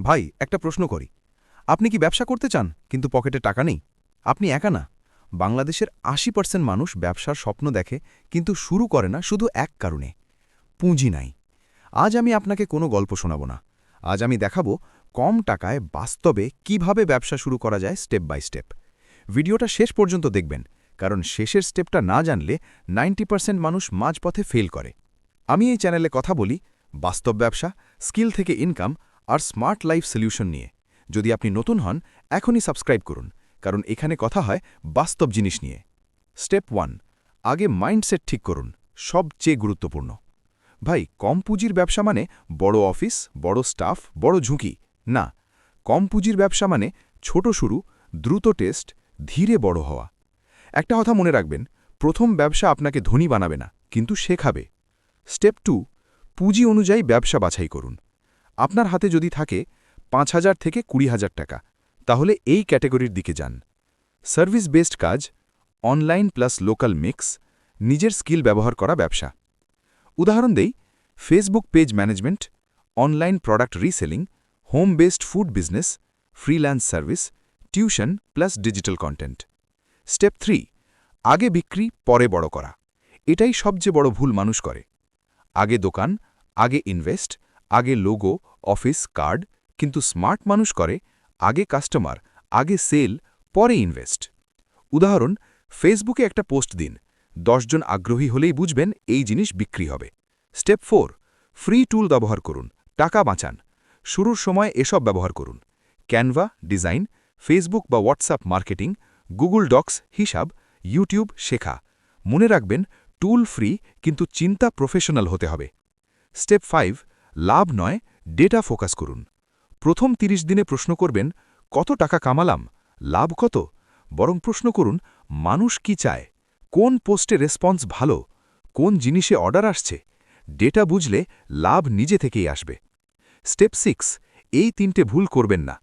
ভাই, একটা প্রশ্ন করি। আপনি কি ব্যবসা করতে চান, কিন্তু পকেটে টাকা নেই? আপনি একা না? বাংলাদেশের আশি পার্সেন্ট মানুষ ব্যবসার স্বপ্ন দেখে, কিন্তু শুরু করে না শুধু এক কারণে। পুঁজি নাই। আজ আমি আপনাকে কোনো গল্প শোনাব না। আজ আমি দেখাবো কম টাকায় বাস্তবে কীভাবে ব্যবসা শুরু করা যায় স্টেপ বাই স্টেপ ভিডিওটা শেষ পর্যন্ত দেখবেন, কারণ শেষের স্টেপটা না জানলে নাইনটি পার্সেন্ট মানুষ মাঝপথে ফেল করে। আমি এই চ্যানেলে কথা বলি, বাস্তব ব্যবসা স্কিল থেকে ইনকাম আর স্মার্ট লাইফ সলিউশন নিয়ে। যদি আপনি নতুন হন, এখনই সাবস্ক্রাইব করুন, কারণ এখানে কথা হয় বাস্তব জিনিস নিয়ে। স্টেপ ওয়ান, আগে মাইন্ডসেট ঠিক করুন, সবচেয়ে গুরুত্বপূর্ণ। ভাই, কম পুঁজির ব্যবসা মানে বড় অফিস, বড় স্টাফ, বড় ঝুঁকি। না, কম পুঁজির ব্যবসা মানে ছোট শুরু, দ্রুত টেস্ট, ধীরে বড় হওয়া। একটা কথা মনে রাখবেন, প্রথম ব্যবসা আপনাকে ধনী বানাবে না, কিন্তু শেখাবে। স্টেপ টু, পুঁজি অনুযায়ী ব্যবসা বাছাই করুন। আপনার হাতে যদি থাকে পাঁচ হাজার থেকে কুড়ি হাজার টাকা, তাহলে এই ক্যাটেগরির দিকে যান। সার্ভিস বেসড কাজ, অনলাইন প্লাস লোকাল মিক্স, নিজের স্কিল ব্যবহার করা ব্যবসা। উদাহরণ দেই, Facebook page management, online product reselling, home based food business, freelance service, tuition plus digital content. Step three, আগে বিক্রি, পরে বড় করা। এটাই সবচেয়ে বড় ভুল মানুষ করে। আগে দোকান, আগে ইনভেস্ট আগে লোগো, অফিস, কার্ড, কিন্তু স্মার্ট মানুষ করে, আগে কাস্টমার, আগে সেল, পরে ইনভেস্ট। উদাহরণ, ফেসবুকে একটা পোস্ট দিন জন আগ্রহী হলেই বুঝবেন এই জিনিস বিক্রি হবে। স্টেপ ফোর, ফ্রি টুল ব্যবহার করুন, টাকা বাঁচান, শুরুর সময় এসব ব্যবহার করুন। ক্যানভা, ডিজাইন, ফেসবুক বা হোয়াটসঅ্যাপ মার্কেটিং, গুগল ডক্স, হিসাব, ইউটিউব শেখা। মনে রাখবেন, টুল ফ্রি, কিন্তু চিন্তা প্রফেশনাল হতে হবে। স্টেপ ফাইভ লাভ নয় ডেটা ফোকাস করুন। প্রথম ৩০ দিনে প্রশ্ন করবেন, কত টাকা কামালাম, লাভ কত? বরং প্রশ্ন করুন, মানুষ কি চায়? কোন পোস্টে রেসপন্স ভালো? কোন জিনিসে অর্ডার আসছে? ডেটা বুঝলে লাভ নিজে থেকেই আসবে। স্টেপ সিক্স এই তিনটে ভুল করবেন না।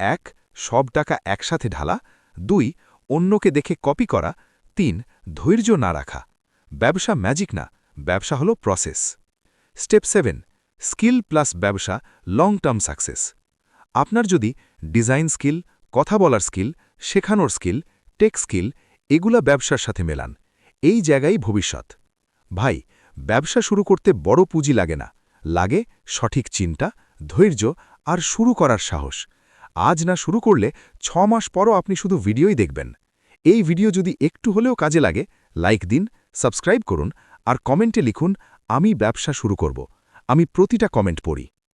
এক, সব টাকা একসাথে ঢালা। দুই, অন্যকে দেখে কপি করা। তিন, ধৈর্য না রাখা। ব্যবসা ম্যাজিক না, ব্যবসা হলো process step seven skill plus ব্যবসা লং টার্ম সাকসেস আপনার যদি ডিজাইন স্কিল কথা বলার স্কিল শেখানোর স্কিল টেক স্কিল এগুলা ব্যবসার সাথে মেলান। এই জায়গায় ভবিষ্যৎ। ভাই, ব্যবসা শুরু করতে বড় পুঁজি লাগে না। লাগে সঠিক চিন্তা, ধৈর্য আর শুরু করার সাহস। আজ না শুরু করলে ছ মাস পরও আপনি শুধু ভিডিওই দেখবেন। এই ভিডিও যদি একটু হলেও কাজে লাগে লাইক দিন সাবস্ক্রাইব করুন আর কমেন্টে লিখুন, আমি ব্যবসা শুরু করব। আমি প্রতিটা কমেন্ট পড়ি।